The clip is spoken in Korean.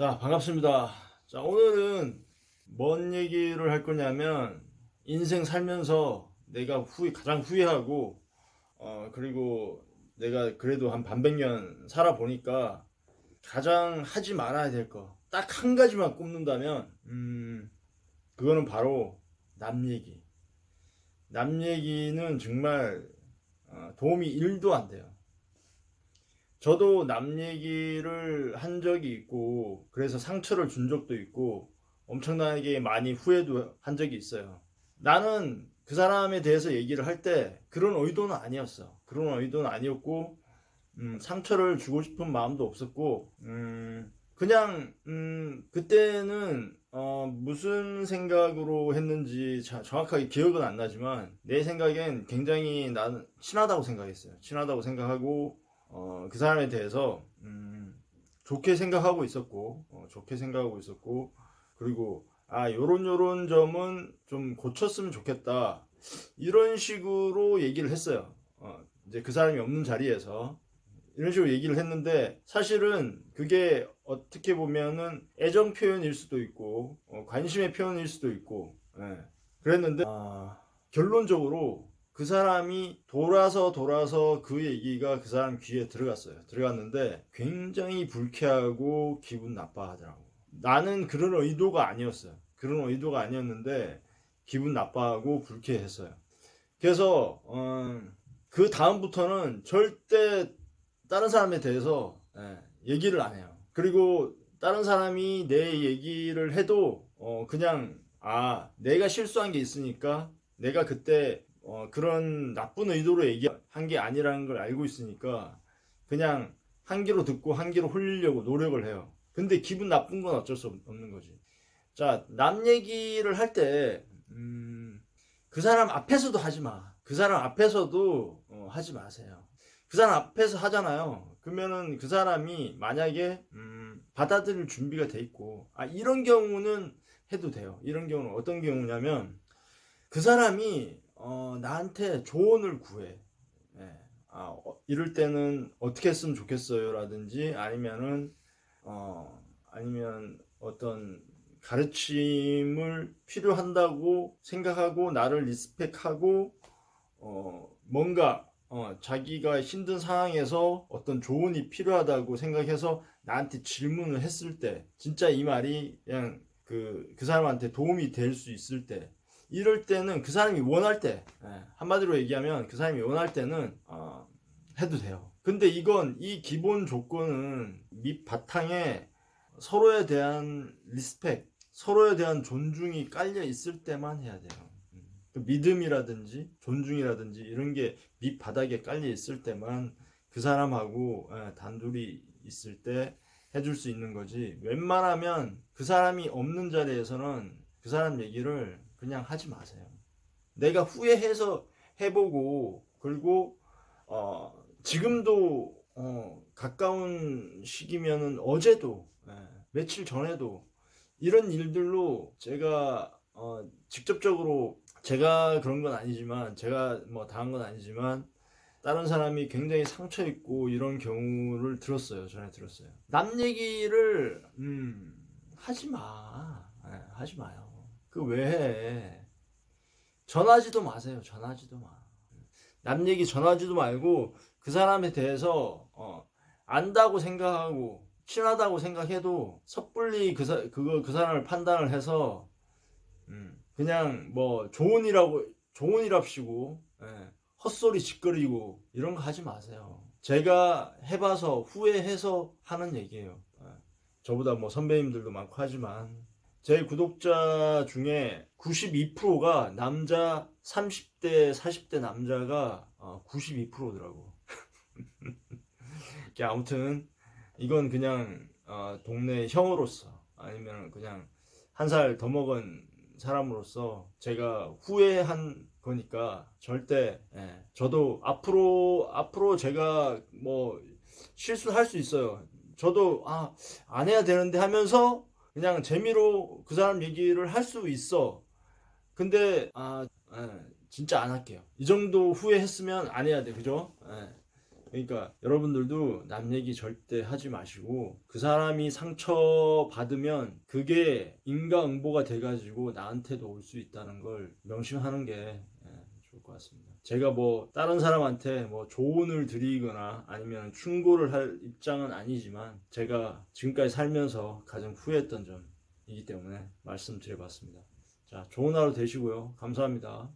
자, 반갑습니다. 자, 오늘은 뭔 얘기를 할 거냐면, 인생 살면서 내가 후회, 가장 후회하고, 어, 그리고 내가 그래도 한 반백년 살아보니까 가장 하지 말아야 될 거. 딱 한 가지만 꼽는다면, 음, 그거는 바로 남 얘기. 남 얘기는 정말 어, 도움이 1도 안 돼요. 저도 남 얘기를 한 적이 있고, 그래서 상처를 준 적도 있고, 엄청나게 많이 후회도 한 적이 있어요. 나는 그 사람에 대해서 얘기를 할 때 그런 의도는 아니었어. 그런 의도는 아니었고, 음, 상처를 주고 싶은 마음도 없었고, 음, 그냥, 음, 그때는, 어, 무슨 생각으로 했는지 자- 정확하게 기억은 안 나지만, 내 생각엔 굉장히 나는 친하다고 생각했어요. 친하다고 생각하고, 어, 그 사람에 대해서 음, 좋게 생각하고 있었고 어, 좋게 생각하고 있었고 그리고 아 요런 요런 점은 좀 고쳤으면 좋겠다 이런 식으로 얘기를 했어요 어, 이제 그 사람이 없는 자리에서 이런 식으로 얘기를 했는데 사실은 그게 어떻게 보면은 애정 표현일 수도 있고 어, 관심의 표현일 수도 있고 예. 그랬는데 아, 결론적으로 그 사람이 돌아서 돌아서 그 얘기가 그 사람 귀에 들어갔어요. 들어갔는데 굉장히 불쾌하고 기분 나빠하더라고. 나는 그런 의도가 아니었어요. 그런 의도가 아니었는데 기분 나빠하고 불쾌했어요. 그래서 어, 그 다음부터는 절대 다른 사람에 대해서 예, 얘기를 안 해요. 그리고 다른 사람이 내 얘기를 해도 어, 그냥 아 내가 실수한 게 있으니까 내가 그때 어, 그런 나쁜 의도로 얘기한 게 아니라는 걸 알고 있으니까 그냥 한 귀로 듣고 한 귀로 홀리려고 노력을 해요. 근데 기분 나쁜 건 어쩔 수 없- 없는 거지. 자, 남 얘기를 할 때, 음, 그 사람 앞에서도 하지 마. 그 사람 앞에서도 어, 하지 마세요. 그 사람 앞에서 하잖아요. 그러면은 그 사람이 만약에 음, 받아들일 준비가 돼 있고, 아, 이런 경우는 해도 돼요. 이런 경우는 어떤 경우냐면, 그 사람이 어, 나한테 조언을 구해. 예. 아, 어, 이럴 때는 어떻게 했으면 좋겠어요? 라든지 아니면은 어, 아니면 어떤 가르침을 필요한다고 생각하고 나를 리스펙하고 어, 뭔가 어, 자기가 힘든 상황에서 어떤 조언이 필요하다고 생각해서 나한테 질문을 했을 때 진짜 이 말이 그냥 그, 그 사람한테 도움이 될 수 있을 때 이럴 때는 그 사람이 원할 때 예, 한마디로 얘기하면 그 사람이 원할 때는 어, 해도 돼요. 근데 이건 이 기본 조건은 밑 바탕에 서로에 대한 리스펙, 서로에 대한 존중이 깔려 있을 때만 해야 돼요. 음. 그 믿음이라든지 존중이라든지 이런 게 밑 바닥에 깔려 있을 때만 그 사람하고 예, 단둘이 있을 때 해줄 수 있는 거지. 웬만하면 그 사람이 없는 자리에서는 그 사람 얘기를 그냥 하지 마세요. 내가 후회해서 해보고 그리고 어, 지금도 어, 가까운 시기면은 어제도 예, 며칠 전에도 이런 일들로 제가 어, 직접적으로 제가 그런 건 아니지만 제가 뭐 당한 건 아니지만 다른 사람이 굉장히 상처 있고 이런 경우를 들었어요. 전에 들었어요. 남 얘기를 음, 하지 마. 예, 하지 마요. 그왜 해? 전하지도 마세요. 전하지도 마. 남 얘기 전하지도 말고 그 사람에 대해서 어, 안다고 생각하고 친하다고 생각해도 섣불리 그, 사, 그거 그 사람을 판단을 해서 음, 그냥 뭐 조언이라고 조언이랍시고 예, 헛소리 짓거리고 이런 거 하지 마세요. 제가 해봐서 후회해서 하는 얘기예요. 예. 저보다 뭐 선배님들도 많고 하지만 제 구독자 중에 92%가 남자 30대 40대 남자가 92%더라고. 아무튼 이건 그냥 어, 동네 형으로서 아니면 그냥 한 살 더 먹은 사람으로서 제가 후회한 거니까 절대 예, 저도 앞으로 앞으로 제가 뭐 실수할 수 있어요. 저도 아 안 해야 되는데 하면서 그냥 재미로 그 사람 얘기를 할 수 있어. 근데 아 예, 진짜 안 할게요. 이 정도 후회했으면 안 해야 돼, 그죠? 예. 그러니까 여러분들도 남 얘기 절대 하지 마시고 그 사람이 상처 받으면 그게 인과응보가 돼가지고 나한테도 올 수 있다는 걸 명심하는 게 예, 좋을 것 같습니다. 제가 뭐 다른 사람한테 뭐 조언을 드리거나 아니면 충고를 할 입장은 아니지만 제가 지금까지 살면서 가장 후회했던 점이기 때문에 말씀드려봤습니다. 자, 좋은 하루 되시고요. 감사합니다.